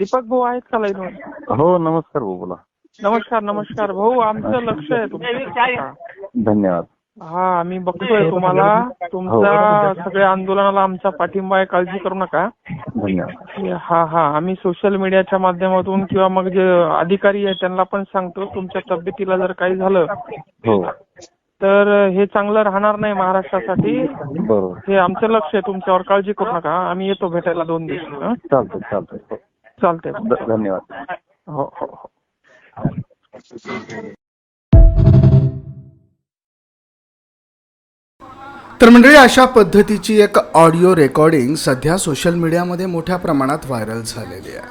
दीपक भाऊ आहेत का लाईनवर हो नमस्कार भाऊ बोला. नमस्कार नमस्कार. भाऊ आमचं लक्ष आहे तुमच्या धन्यवाद. हा आम्ही बघतोय तुम्हाला. तुमच्या सगळ्या आंदोलनाला आमचा पाठिंबा आहे काळजी करू नका. धन्यवाद. हा हा. आम्ही सोशल मीडियाच्या माध्यमातून किंवा मग जे अधिकारी आहे त्यांना पण सांगतो तुमच्या तब्येतीला जर काही झालं हो. तर हे चांगलं राहणार नाही महाराष्ट्रासाठी. बरोबर. हे आमचं लक्ष आहे तुमच्यावर काळजी करू नका. आम्ही येतो भेटायला दोन दिवस? चालतंय चालतंय. चालतंय. धन्यवाद. हो हो हो. तर मंडळी अशा पद्धतीची एक ऑडिओ रेकॉर्डिंग सध्या सोशल मीडियामध्ये मोठ्या प्रमाणात व्हायरल झालेली आहे.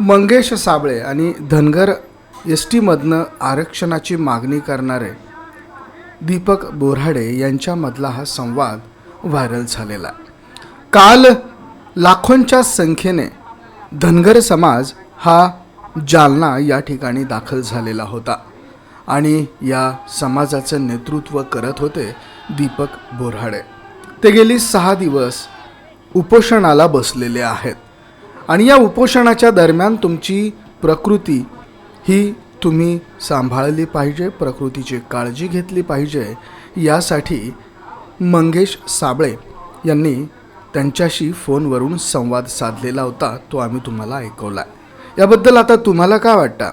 मंगेश साबळे आणि धनगर एस टीमधनं आरक्षणाची मागणी करणारे दीपक बोराडे यांच्यामधला हा संवाद व्हायरल झालेला काल लाखोंच्या संख्येने धनगर समाज हा जालना या ठिकाणी दाखल झालेला होता. आणि या समाजाचं नेतृत्व करत होते दीपक बोराडे ते गेली सहा दिवस उपोषणाला बसलेले आहेत. आणि या उपोषणाच्या दरम्यान तुमची प्रकृती ही तुम्ही सांभाळली पाहिजे प्रकृतीची काळजी घेतली पाहिजे. यासाठी मंगेश साबळे यांनी त्यांच्याशी फोनवरून संवाद साधलेला होता तो आम्ही तुम्हाला ऐकवला याबद्दल आता तुम्हाला काय वाटतं?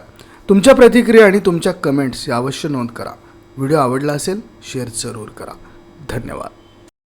तुमच्या प्रतिक्रिया आणि तुमच्या कमेंट्स या अवश्य नोंद करा. व्हिडिओ आवडला असेल शेअर जरूर करा. धन्यवाद.